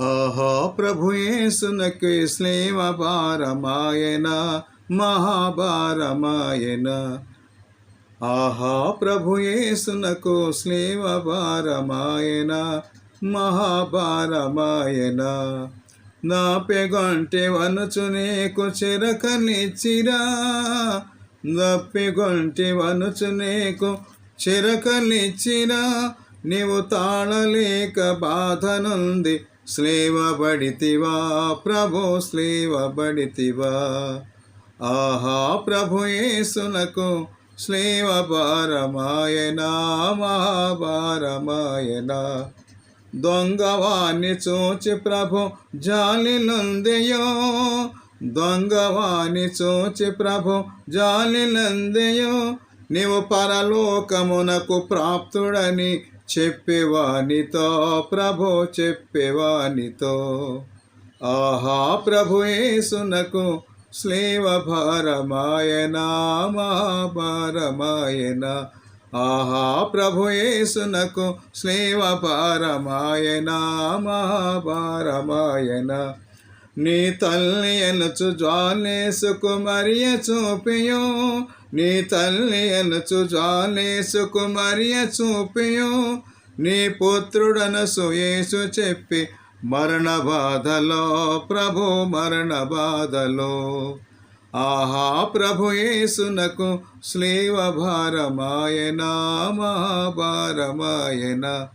ఆహా ప్రభుయేసునకు శ్లేమ భారమాయన మహాభారమాయన. ఆహా ప్రభుయేసునకు శ్లేమ భారమాయన మహాభారమాయన. నా పెగొంటె వనుచునేకు నీకు చిరకనిచ్చిరా నప్పెగొంటె వనుచునేకు నీకు చిరకనిచ్చిరా. నీవు తాళలేక బాధనుంది స్లేవబడితివా ప్రభు స్లేవబడితివా ఆహా ప్రభు యేసునకు స్లేవ భారమాయనా మహాభారమాయనా. దొంగవాణ్ణి చూచి ప్రభు జాలినందెయో దొంగవాణ్ణి చూచి ప్రభు జాలినందెయో నీవు పరలోకమునకు ప్రాప్తుడని చెప్పేవానితో ప్రభు చెప్పేవానితో. ఆహా ప్రభుయేసునకు స్లేవ భారమాయనా మహాభారమాయన. ఆహా ప్రభుయేసునకు స్లేవ భారమాయనా మహాభారమాయన. నీ తల్లి ఎనుచు జ్వాలేసుకు మరియ చూపియో నీ తల్లి అనచు జ్వాలేసుకు మరియ చూపియు. నీ పుత్రుడనసు యేసు చెప్పి మరణ బాధలో ప్రభు మరణ బాధలో. ఆహా ప్రభు యేసునకు శ్లీవ భారమాయన మహాభారమాయన.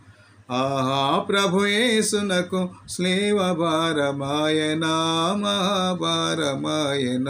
ఆహా ప్రభు యేసునకు శ్లీవ భారమాయన మహాభారమాయన.